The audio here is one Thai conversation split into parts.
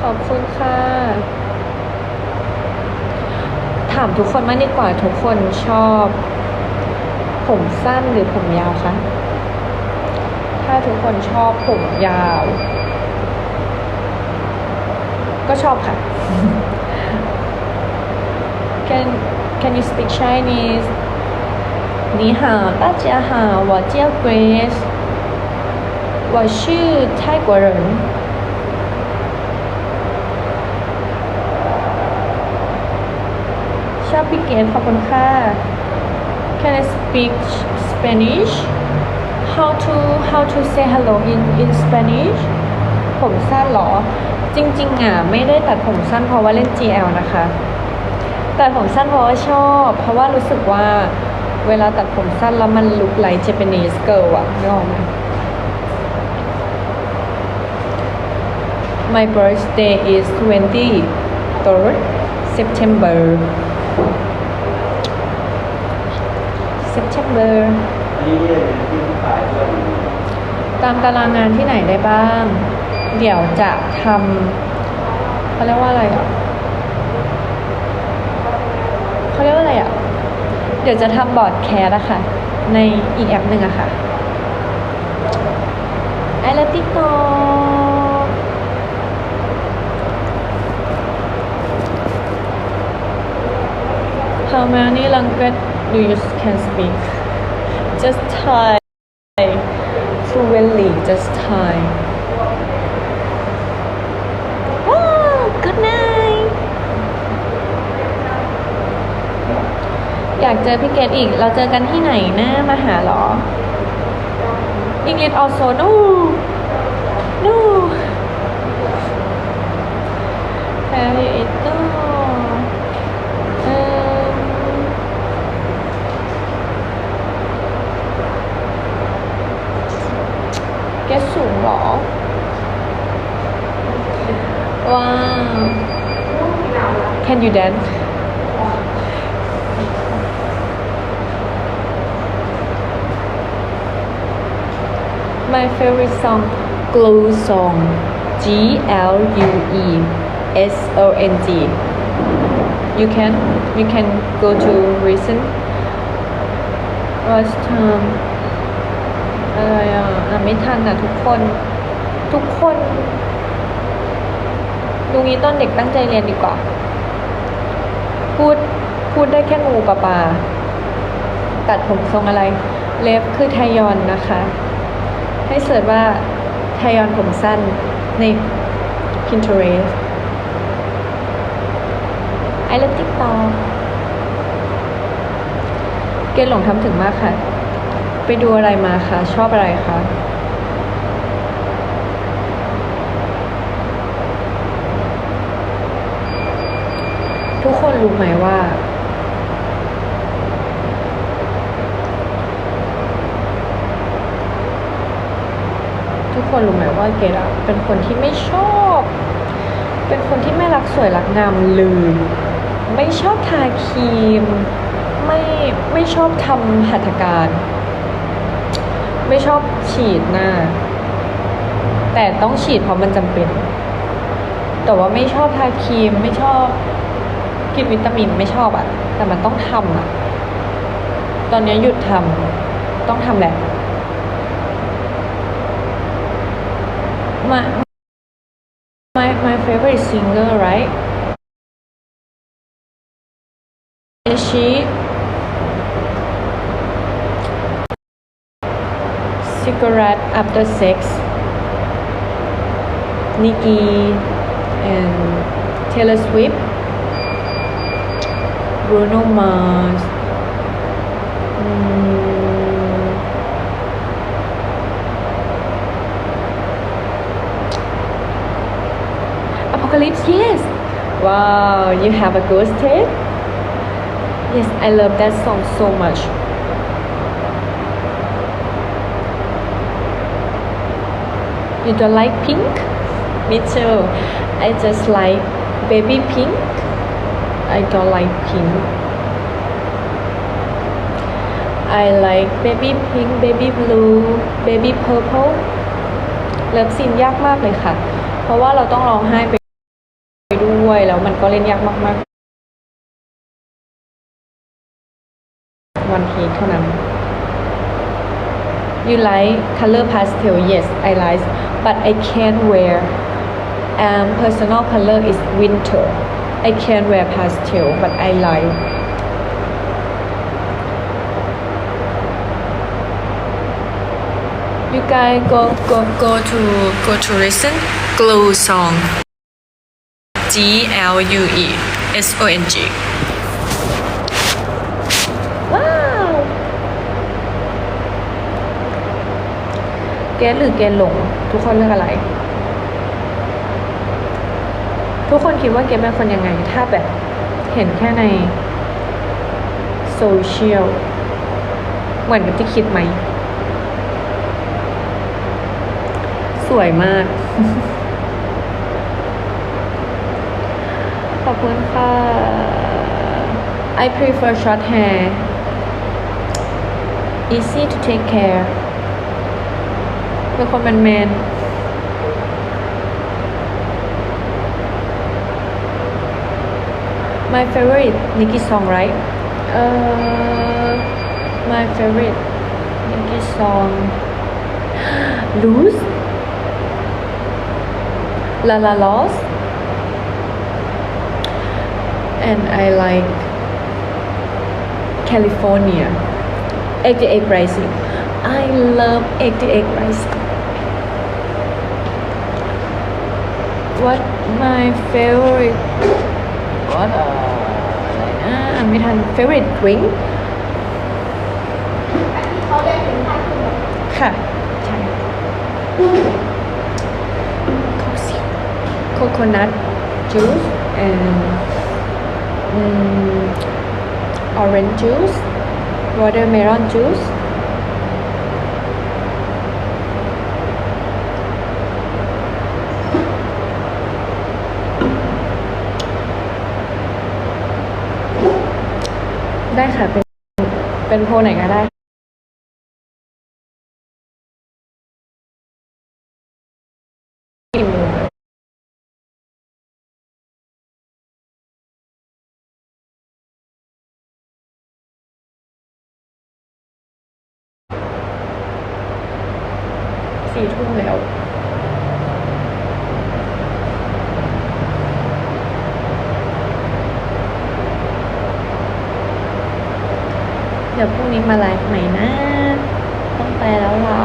ขอบคุณค่ะ ถามทุกคนมากดีกว่าทุกคนชอบ ผมสั้นหรือผมยาวคะ ถ้าทุกคนชอบผมยาว ก็ชอบค่ะ Can Can you speak Chinese 你好，大家好，我叫 Grace，我是泰国人。 ชอบพี่เกดขอบคุณค่ะ Can I speak Spanish How to How to say hello in in Spanish ผมสั้นเหรอ จริง ๆอะไม่ได้ตัดผมสั้นเพราะว่าเล่น GL นะคะ ตัดผมสั้นเพราะว่าชอบ เพราะว่ารู้สึกว่าเวลาตัดผมสั้นแล้วมันลุกไลท์ Japanese girl อะนึกออกไหม My birthday is 23rd September September นี่เรียนที่ปลายด้วยตามตารางงานที่ไหนได้บ้าง เดี๋ยวจะทำเขาเรียกว่าอะไรอะเขาเรียกว่าอะไรอะ เดี๋ยวจะทำบอร์ดแคสอะค่ะ ในอีกแอปหนึ่งอะค่ะไอเลติโก How many language do you can speak? Just Thai. Fluently, just Thai. Oh, good night. อยากเจอพี่เกดอีก เราเจอกันที่ไหนนะมาหาเหรอ English also no Have you eaten? Um, แกสูงเหรอ ว้าว Can you dance My favorite song Glue Song G L U E S O N G You can you can go to recent Last time อะไรอะอ่านไม่ทันอะทุกคน ทุกคนดูงี้ตอนเด็กตั้งใจเรียนดีกว่า พูดพูดได้แค่งูปลาปลาตัดผมทรงอะไร เล็บคือไทยอนนะคะ ให้เสิร์ชว่าไทยอนผมสั้นใน Pinterest ไอเลิฟติ๊กตอเกณฑ์หลงทำถึงมากค่ะ ไปดูอะไรมาคะ ชอบอะไรคะ ทุกคนรู้ไหมว่า ทุกคนรู้ไหมว่าเกดอะเป็นคนที่ไม่ชอบ เป็นคนที่ไม่รักสวยรักงามเลยไม่ชอบทาครีม ไม่ไม่ชอบทำหัตถการ ไม่ชอบฉีดหน้า แต่ต้องฉีดเพราะมันจำเป็น แต่ว่าไม่ชอบทาครีมไม่ชอบ กินวิตามินไม่ชอบอะแต่มันต้องทำอะตอนนี้หยุดทำต้องทำแหละ my my my favorite singer right is she cigarette after sex Nicki and Taylor Swift Bruno Mars mm, Apocalypse, yes. Wow, you have a ghost tape? Yes, I love that song so much. You don't like pink? Me too. I just like baby pink. I don't like pink. I like baby pink, baby blue, baby purple เลิฟซีนยากมากเลยค่ะ เพราะว่าเราต้องร้องไห้ไปด้วย แล้วมันก็เล่นยากมากๆ วันเทคเท่านั้น You like color pastel? Yes, I like, but I can't wear. Um, personal color is winter. I can't wear pastel, but I like. You guys go go go to go to listen Glue song. G L U E S O N G. ว้าว เกสหรือเกนหลง ทุกคนเลือกอะไร ทุกคนคิดว่าเกสเป็นคนยังไง ถ้าแบบเห็นแค่ในโซเชียลเหมือนกับที่คิดไหม สวยมาก ขอบคุณค่ะ I prefer short hair easy to take care เป็นคนแมนแมนๆ My favorite Nicki song right? Uh my favorite Nicki song. Lose La La Lost? And I like California 88 Rising I love 88 Rising What my favorite What uh, อะไรนะอ่านไม่ทัน favorite drink เขาเรียกถึงท่านคือแบบค่ะใช่เขาเสีย coconut juice and mm, orange juice watermelon juice ๆ ได้ค่ะ เป็นเป็นโพลไหนก็ได้กี่โมงสี่ทุ่มแล้ว ดี๋ยวพรุ่งนี้มาไลฟ์ใหม่นะ ต้องไปแล้วล่ะ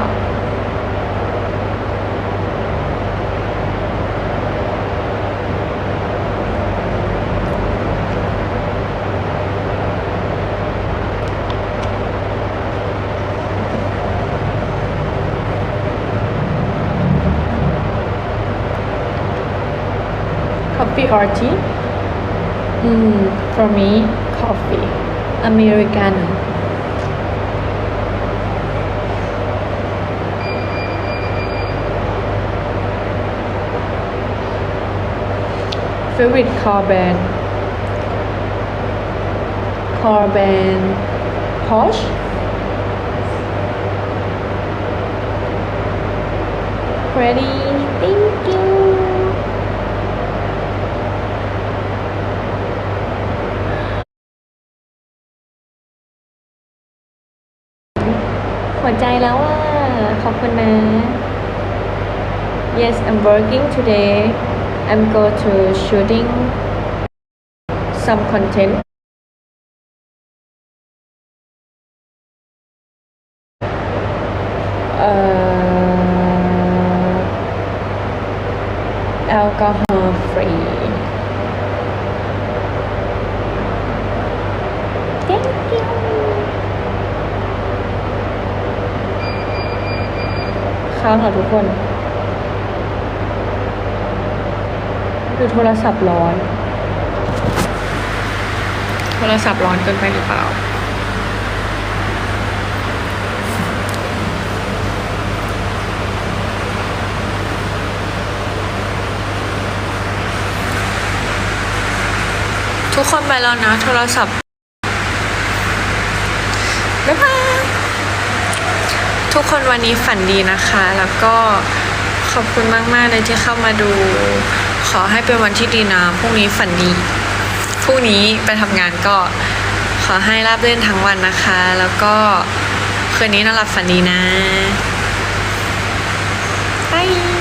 คอฟฟี่ออร์ทีอืม for me coffee americano Favorite car brand Car brand Porsche? Pretty, thank you. หัวใจแล้วอะ ขอบคุณนะ Yes I'm working today I'm go to shooting some content. Uh, คือโทรศัพท์ร้อน โทรศัพท์ร้อนเกินไปหรือเปล่า ทุกคนไปแล้วนะ โทรศัพท์บ๊ายบายทุกคนวันนี้ฝันดีนะคะ แล้วก็ขอบคุณมาก ๆ เลยที่เข้ามาดู อให้เป็นวันที่ดีนะพรุ่งนี้ฝันดีพรุ่งนี้ไปทำงานก็ขอให้ราบรื่นทั้งวันนะคะ แล้วก็คืนนี้นอนหลับฝันดีนะบาย